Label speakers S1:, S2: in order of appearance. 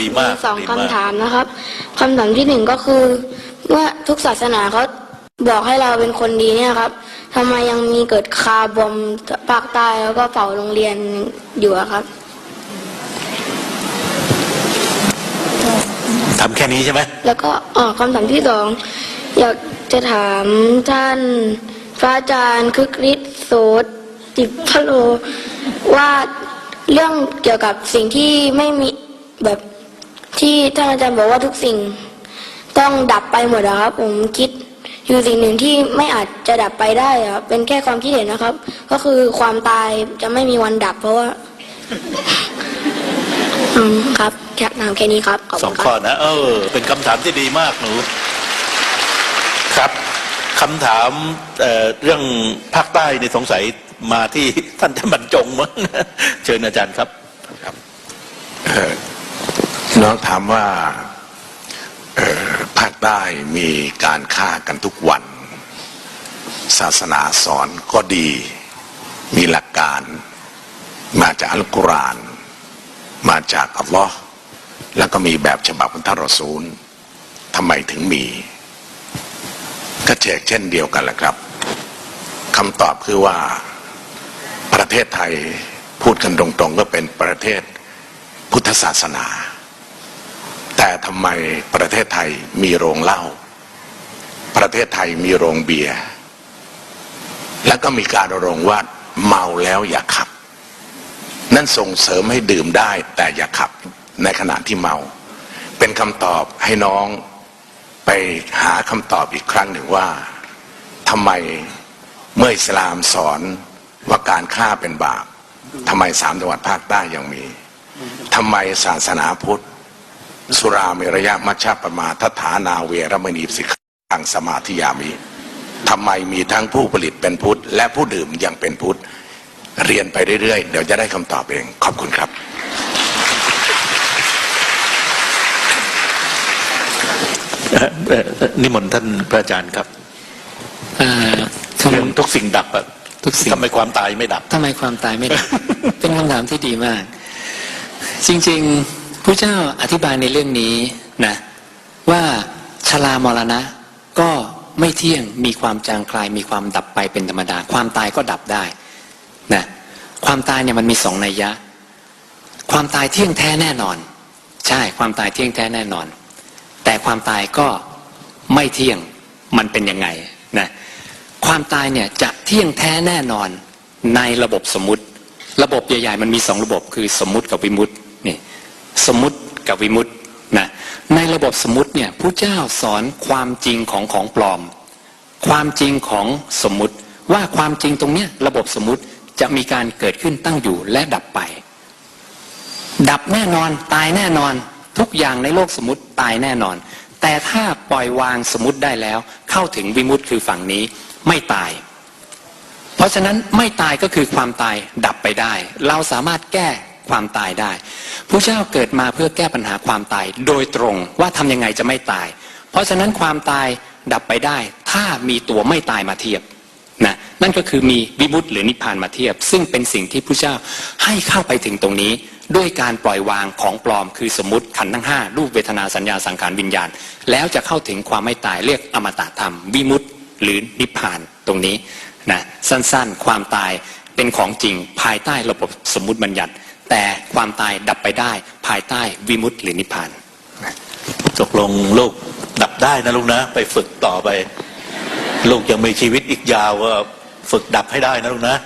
S1: ดีมาก
S2: สอง
S1: ดี
S2: คำ
S1: มาก
S2: ถามนะครับคำถามที่หนึ่งก็คือ เมื่อทุกศาสนาเขาบอกให้เราเป็นคนดีเนี่ยครับทำไมยังมีเกิดคาร์บอมภาคใต้แล้วก็เผาโรงเรียนอยู่อะครับ
S1: ทำแค่นี้ใช่ไหม
S2: แล้วก็เอ่อคำถามที่สองอยากจะถามท่านพระอาจารย์คึกฤทธิ์โสติพโลว่าเรื่องเกี่ยวกับสิ่งที่ไม่มีแบบ ที่ท่านอาจารย์บอกว่าทุกสิ่งต้องดับไปหมดอะครับ ผมคิดอยู่สิ่งหนึ่งที่ไม่อาจจะดับไปได้อะครับเป็นแค่ความคิดเห็นนะครับ ก็คือความตายจะไม่มีวันดับ เพราะว่าอืมครับแค่ถามแค่นี้ครับขอบ
S1: ส
S2: คุ
S1: องข้อนะเออ เป็นคำถามที่ดีมากหนู ครับคำถามเเรื่องภาคใต้ในสงสัยมาที่ท่านจะบรรจงมั้งเชิญอาจารย์ครับ
S3: น้องถามว่าภาคใต้มีการฆ่ากันทุกวัน ศาสนาสอนก็ดี มีหลักการ มาจากอัลกุรอานมาจากอัลลอฮ์แล้วก็มีแบบฉบับของท่านรอซูลทำไมถึงมี ก็เชกเช่นเดียวกันแหละครับคำตอบคือว่าประเทศไทยพูดกันตรงๆก็เป็นประเทศพุทธศาสนา แต่ทำไมประเทศไทยมีโรงเหล้าประเทศไทยมีโรงเบียร์แล้วก็มีการรณรงค์ว่าเมาแล้วอย่าขับ นั่นส่งเสริมให้ดื่มได้แต่อย่าขับในขณะที่เมา เป็นคำตอบให้น้องไปหาคำตอบอีกครั้งหนึ่งว่าทำไมเมื่ออิสลามสอนว่าการฆ่าเป็นบาปทำไมสามจังหวัดภาคใต้ยังมีทำไมศาสนาพุทธ สุราเมรยะมัชฌะปมาทฐานาเวรมณีสิกขังสมาธิยามิทำไมมีทั้งผู้ผลิตเป็นพุทธ และผู้ดื่มยังเป็นพุทธ เรียนไปเรื่อยๆ เดี๋ยวจะได้คำตอบเอง ขอบคุณครับ
S1: เอ่อเอ่อนิมนต์ท่านพระอาจารย์ครับ
S4: เอ่อค
S1: เรื่องทุกสิ่งดับอะ
S4: ทุกสิ่ง
S1: ทำไมความตายไม่ดับำ
S4: ทำไมความตายไม่ดับ เป็นคำถามที่ดีมาก จริง ๆ พระเจ้าอธิบายในเรื่องนี้นะว่าชรามรณะก็ไม่เที่ยงมีความจางคลายมีความดับไปเป็นธรรมดา ความตายก็ดับได้นะความตายเนี่ยมันมีสองนัยยะ ความตายเที่ยงแท้แน่นอน ใช่ความตายเที่ยงแท้แน่นอน แต่ความตายก็ไม่เที่ยงมันเป็นยังไงนะความตายเนี่ยจะเที่ยงแท้แน่นอนในระบบสมมุติ ระบบใหญ่ๆมันมีสองระบบคือสมมุติกับวิมุตินี่ สมมุติกับวิมุตินะในระบบสมมุติเนี่ยผู้เจ้าสอนความจริงของของปลอม ความจริงของสมมุติว่าความจริงตรงเนี้ยระบบสมมุติจะมีการเกิดขึ้นตั้งอยู่และดับไป ดับแน่นอนตายแน่นอนทุกอย่างในโลกสมมติตายแน่นอน แต่ถ้าปล่อยวางสมมติได้แล้ว เข้าถึงวิมุตคือฝั่งนี้ไม่ตาย เพราะฉะนั้นไม่ตายก็คือความตายดับไปได้ เราสามารถแก้ ความตายได้ผู้เจ้าเกิดมาเพื่อแก้ปัญหาความตาย โดยตรงว่าทำยังไงจะไม่ตาย เพราะฉะนั้นความตายดับไปได้ ถ้ามีตัวไม่ตายมาเทียบนะนั่นก็คือมีวิมุตติหรือนิพพานมาเทียบ ซึ่งเป็นสิ่งที่ผู้เจ้าให้เข้าไปถึงตรงนี้ ด้วยการปล่อยวางของปลอมคือสมมติขันธ์ทั้งห้ารูปเวทนาสัญญาสังขารวิญญาณ แล้วจะเข้าถึงความไม่ตายเรียกอมตะธรรม วิมุตติหรือนิพพานตรงนี้นะสั้นๆ ความตายเป็นของจริงภายใต้ระบบสมมติบัญญัติ แต่ความตายดับไปได้ ภายใต้วิมุตติหรือนิพพาน
S1: ตกลงลูกดับได้นะลูกนะ ไปฝึกต่อไปลูกยังมีชีวิตอีกยาวก็ฝึกดับให้ได้นะลูกนะ